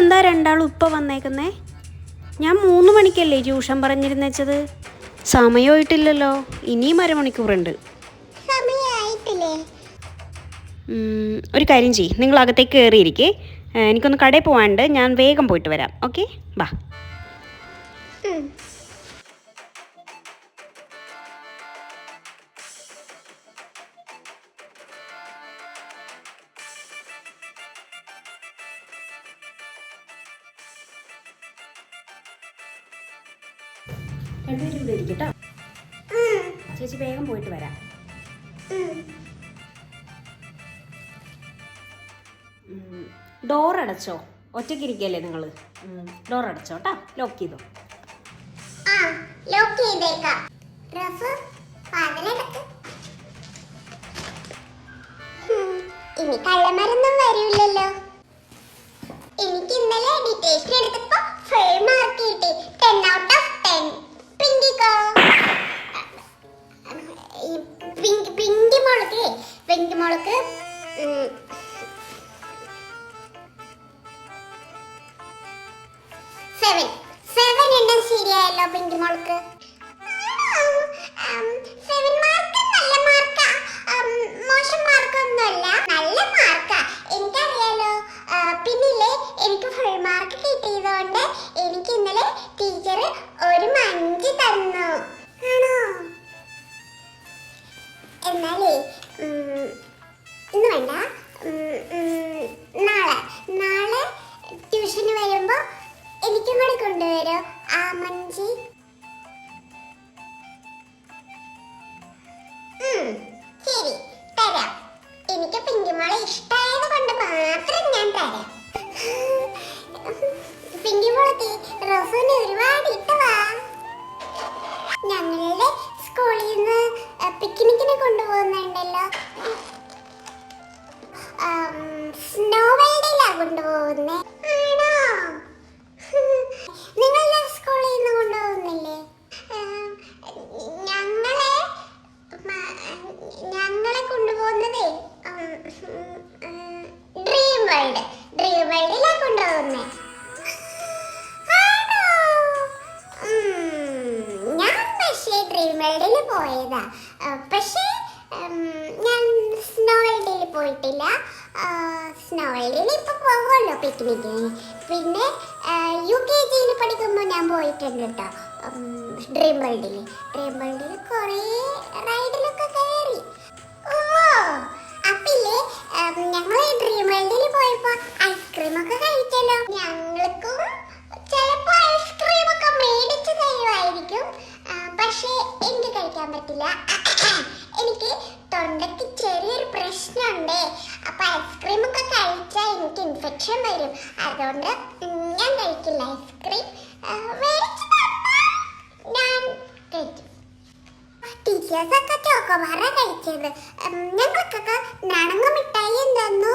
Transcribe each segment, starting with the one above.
ഇതെന്താ രണ്ടാളും ഇപ്പം വന്നേക്കുന്നേ? ഞാൻ മൂന്ന് മണിക്കല്ലേ ട്യൂഷൻ പറഞ്ഞിരുന്നേച്ചത് സമയമായിട്ടില്ലല്ലോ. ഇനിയും അരമണിക്കൂറുണ്ട്. ഒരു കാര്യം ചെയ്യ്. നിങ്ങൾ അകത്തേക്ക് കയറിയിരിക്കേ. എനിക്കൊന്ന് കടയിൽ പോകാണ്ട് ഞാൻ വേഗം പോയിട്ട് വരാം. ഓക്കെ? വാ രണ്ടുപേരും ഇവിടെ ഇരിക്കട്ടോ ചേച്ചി വേഗം പോയിട്ട് വരാം. ഡോർ അടച്ചോ? ഒറ്റയ്ക്ക് ഇരിക്കല്ലേ നിങ്ങൾ ഡോർ അടച്ചോ കേട്ടോ? ലോക്ക് ചെയ്തോ? ലോക്ക് ചെയ്തേക്കാം. ഇനി കള്ളമരൊന്നും വരില്ലല്ലോ. എനിക്ക് ഇന്നലെ ഡിറ്റേഷൻ എടുത്തപ്പോ സെവൻ സെവൻ എണ്ണം ശരിയായല്ലോ പിങ്കി മോൾക്ക്. സെവൻ മാർക്ക് നല്ല മാർക്കാ മോശം മാർക്കൊന്നുമല്ല നല്ല മാർക്കാ എനിക്കറിയാലോ പിന്നില്ലേ എനിക്ക് ഫുൾ മാർക്ക് കിട്ടിയതുകൊണ്ട് എനിക്ക് ഇന്നലെ ടീച്ചർ ഒരു മഞ്ച് തന്നു. ആണോ? എന്നാലേ ഇന്ന് വേണ്ട. നാളെ. നാളെ ട്യൂഷന് വരുമ്പോ പിക്നിക്കിന് കൊണ്ടുപോകുന്നുണ്ടല്ലോ. സ്നോ വേൾഡിലാണ് കൊണ്ടുപോകുന്നേ. സ്നോ വേൾഡിൽ പോയിട്ടില്ല. സ്നോ വേൾഡിൽ ഇപ്പൊ പോകുമല്ലോ പിക്നിക്കിന് പിന്നെ യു കെ ജിയിൽ പഠിക്കുമ്പോൾ ഞാൻ പോയിട്ടുണ്ട് കേട്ടോ ഡ്രീം വേൾഡിൽ ഡ്രീം വേൾഡിൽ കുറേ റൈഡിലൊക്കെ കയറി ഓ അപ്പില്ലേ ഞങ്ങൾ ഡ്രീം വേൾഡിൽ പോയപ്പോൾ ഐസ്ക്രീം ഒക്കെ കഴിച്ചല്ലോ. ഞങ്ങൾക്കും ഐസ്ക്രീം ഒക്കെ കഴിച്ചാൽ എനിക്ക് ഇൻഫെക്ഷൻ വരും. അതുകൊണ്ട് ഞാൻ കഴിക്കില്ല ഐസ്ക്രീം. ഞാൻ കഴിക്കും. ടീച്ചേഴ്സൊക്കെ ചോക്കോബാറ കഴിച്ചത്. ഞങ്ങൾക്കൊക്കെ നണങ്ങ മിഠായി തന്നു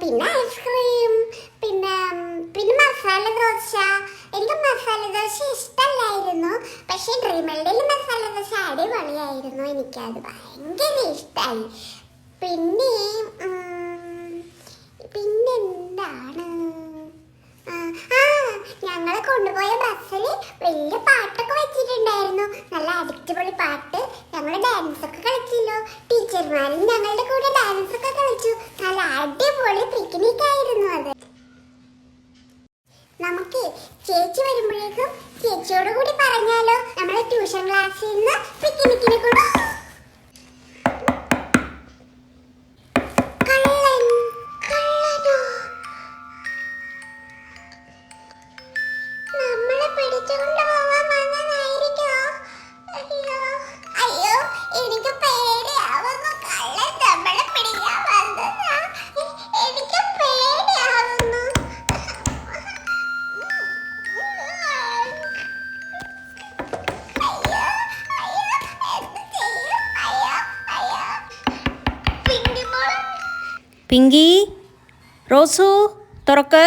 പിന്നെ ഐസ്ക്രീം പിന്നെ പിന്നെ മസാല ദോശ. എനിക്ക് മസാല ദോശ ഇഷ്ടമല്ലായിരുന്നു പക്ഷേ ഡ്രീമൽഡിൽ മസാല ദോശ അടിപൊളിയായിരുന്നു. എനിക്കത് ഭയങ്കര ഇഷ്ടമായി പിന്നെ പിന്നെന്താണ്? ആ, ഞങ്ങളെ കൊണ്ടുപോയ ബസ്സിൽ വലിയ പാട്ടൊക്കെ വെച്ചിട്ടുണ്ടായിരുന്നു. നല്ല അടിച്ചുപൊളി പാട്ട്. ഞങ്ങൾ ഡാൻസ് ഒക്കെ കളിച്ചല്ലോ. ടീച്ചർമാരും ഞങ്ങളുടെ കൂടെ ഡാൻസ് ഒക്കെ കളിച്ചു. നല്ല അടിപൊളി പിക്നിക് ആയിരുന്നു അത്. നമുക്ക് ചേച്ചി വരുമ്പോഴേക്കും ചേച്ചിയോട് കൂടി പറഞ്ഞാലോ? നമ്മളെ ട്യൂഷൻ ക്ലാസ്സിൽ നിന്ന് പിക്നിക്കിനെ കൊണ്ട് പിങ്കി റോസു തുറക്ക്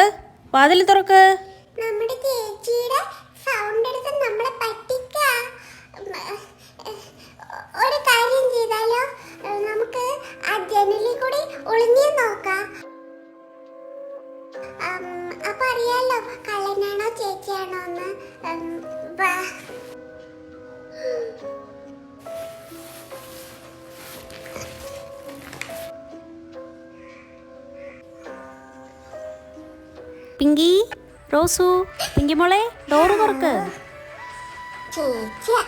വാതിൽ തുറക്ക്. ചേച്ചിയാണോ എന്ന്? പിങ്കി റോസു പിങ്കി മോളെ ഡോറ് തുറക്ക്. ചേച്ചിയാ